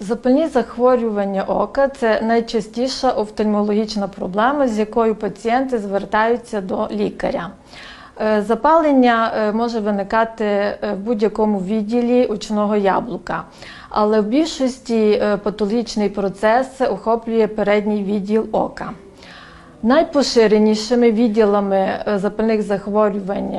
Запальні захворювання ока це найчастіша офтальмологічна проблема, з якою пацієнти звертаються до лікаря. Е, Запалення е, може виникати е, в будь-якому відділі очного яблука, але в більшості патологічний процес охоплює передній відділ ока. Найпоширенішими відділами запальних захворювань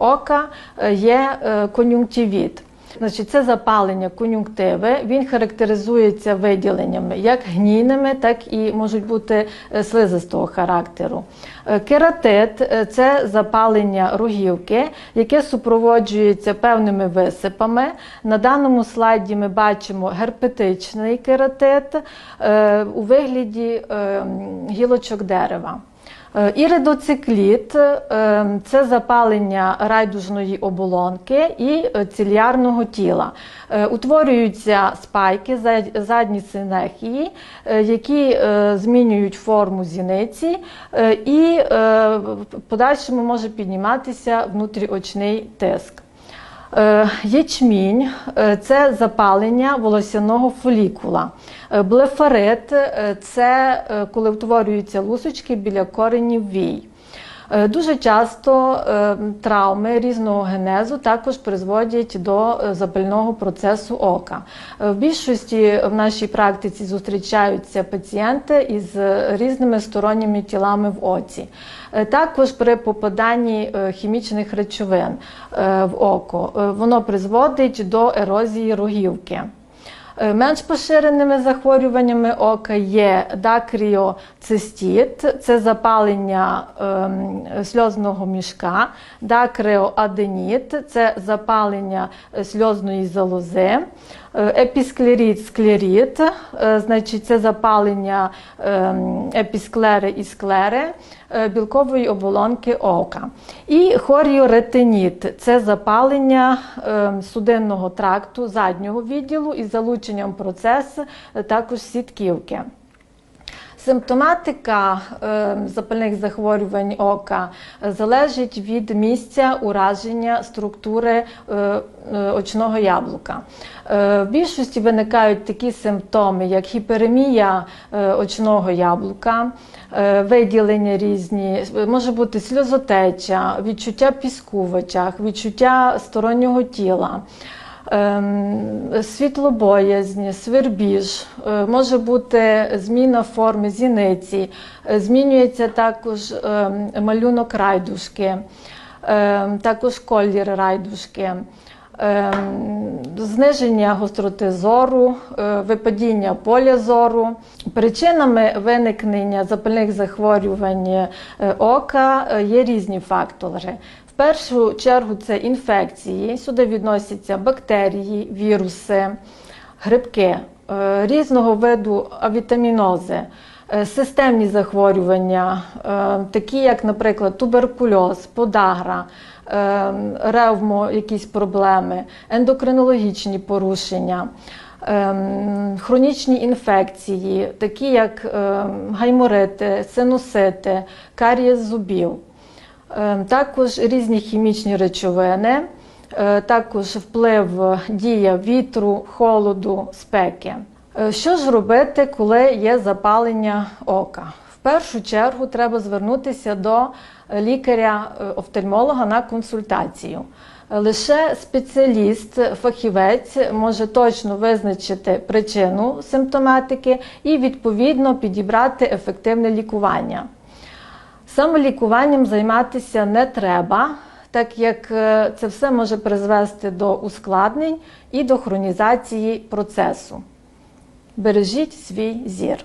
ока є кон'юнктивіт. Значить, це запалення кон'юнктиви. Він характеризується виділеннями як гнійними, так і можуть бути е, слизистого характеру. Е, Кератит е, це запалення рогівки, яке супроводжується певними висипами. На даному слайді ми бачимо герпетичний кератит у вигляді е, гілочок дерева. Е, Іридоцикліт е, це запалення райдужної оболонки і е, тіла. Е, Утворюються спайки задні синехії, які змінюють форму зіниці, і в подальшому може підніматися внутріочний тиск. Е, Ячмінь е, це запалення волосяного фолікула. Е, Блефарит це коли утворюються лусочки біля коренів вій. Е, Дуже часто е, травми різного генезу також призводять до е, запального процесу ока. В більшості в нашій практиці зустрічаються пацієнти із різними сторонніми тілами в оці. Також при попаданні хімічних речовин в око воно призводить до ерозії рогівки. Е, Менш поширеними захворюваннями ока є дакріоцистіт, це запалення ем, сльозного мішка, дакреоаденіт, це запалення е, сльозної залози, е, епісклеріт, склеріт, значить це запалення ем, епісклери і склери білкової оболонки ока. І хоріоретиніт це запалення ем, судинного тракту заднього відділу із залученням процесу е, також сітківки. Симптоматика е, запальних захворювань ока е, залежить від місця ураження структури очного яблука. В більшості виникають такі симптоми, як гіперемія очного яблука, виділення різні, може бути сльозотеча, відчуття піску в очах, відчуття стороннього тіла. Ем, Світлобоязнь, свербіж, е, може бути зміна форми зіниці, е, змінюється також ем, малюнок райдушки, ем, також колір райдушки, зниження гостроти зору, е, випадіння поля зору. Причинами виникнення запальних захворювань ока є різні фактори. Першу чергу це інфекції. Сюди відносяться бактерії, віруси, грибки е, різного виду авітамінози, е, системні захворювання, е, такі як, наприклад, туберкульоз, подагра, ревмо, якісь проблеми, ендокринологічні порушення. Хронічні інфекції, такі як гайморити, синусити, карієс зубів. Е, Також різні хімічні речовини, е, також вплив дія вітру, холоду, спеки. Е, Що ж робити, коли є запалення ока? В першу чергу треба звернутися до лікаря-офтальмолога на консультацію. Е, Лише спеціаліст, фахівець може точно визначити причину симптоматики і відповідно підібрати ефективне лікування. Самолікуванням займатися не треба, так як е, це все може призвести до ускладнень і до хронізації процесу. Бережіть свій зір.